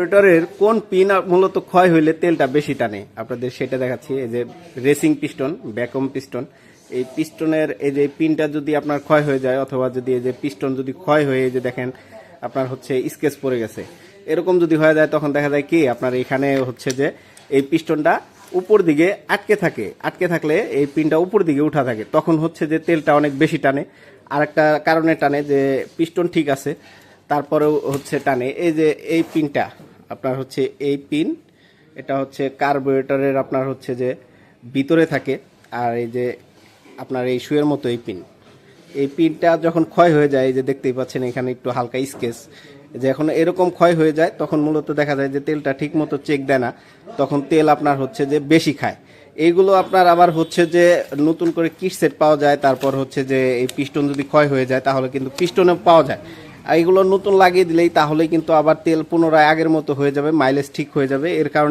কার্বোরেটরের কোন পিন মূলত ক্ষয় হইলে তেলটা বেশি টানে? আপনাদের সেটা দেখাচ্ছি, এই যে রেসিং পিস্টন ব্যাকম পিস্টন। এই পিস্টনের, এই যে পিনটা যদি আপনার ক্ষয় হয়ে যায়, অথবা যদি এই যে পিস্টন যদি ক্ষয় হয়ে যে দেখেন, আপনার হচ্ছে স্কেচ পড়ে গেছে। এরকম যদি হয়ে যায়, তখন দেখা যায় কি, আপনার এখানে হচ্ছে যে এই পিস্টনটা উপর দিকে আটকে থাকে। আটকে থাকলে এই পিনটা উপর দিকে উঠা থাকে। তখন হচ্ছে যে তেলটা অনেক বেশি টানে। আর একটা কারণে টানে যে পিস্টন ঠিক আছে, তারপরেও হচ্ছে টানে। এই যে এই পিনটা আপনার হচ্ছে এই পিন, এটা হচ্ছে কার্বোরেটরের আপনার হচ্ছে যে ভিতরে থাকে, আর এই যে আপনার এই শুয়ের মতো এই পিন। এই পিনটা যখন ক্ষয় হয়ে যায় যে দেখতেই পাচ্ছেন এখানে একটু হালকা স্কেচ, যে এখন এরকম ক্ষয় হয়ে যায়, তখন মূলত দেখা যায় যে তেলটা ঠিক মতো চেক দেয় না, তখন তেল আপনার হচ্ছে যে বেশি খায়। এইগুলো আপনার আবার হচ্ছে যে নতুন করে কিট সেট পাওয়া যায়, তারপর হচ্ছে যে এই পিস্টন যদি ক্ষয় হয়ে যায়, তাহলে কিন্তু পিস্টনে পাওয়া যায়। এগুলো নতুন লাগিয়ে দিলেই তাহলে কিন্তু আবার তেল পুনরায় আগের মতো হয়ে যাবে মাইলেজ ঠিক হয়ে যাবে। এর কারণে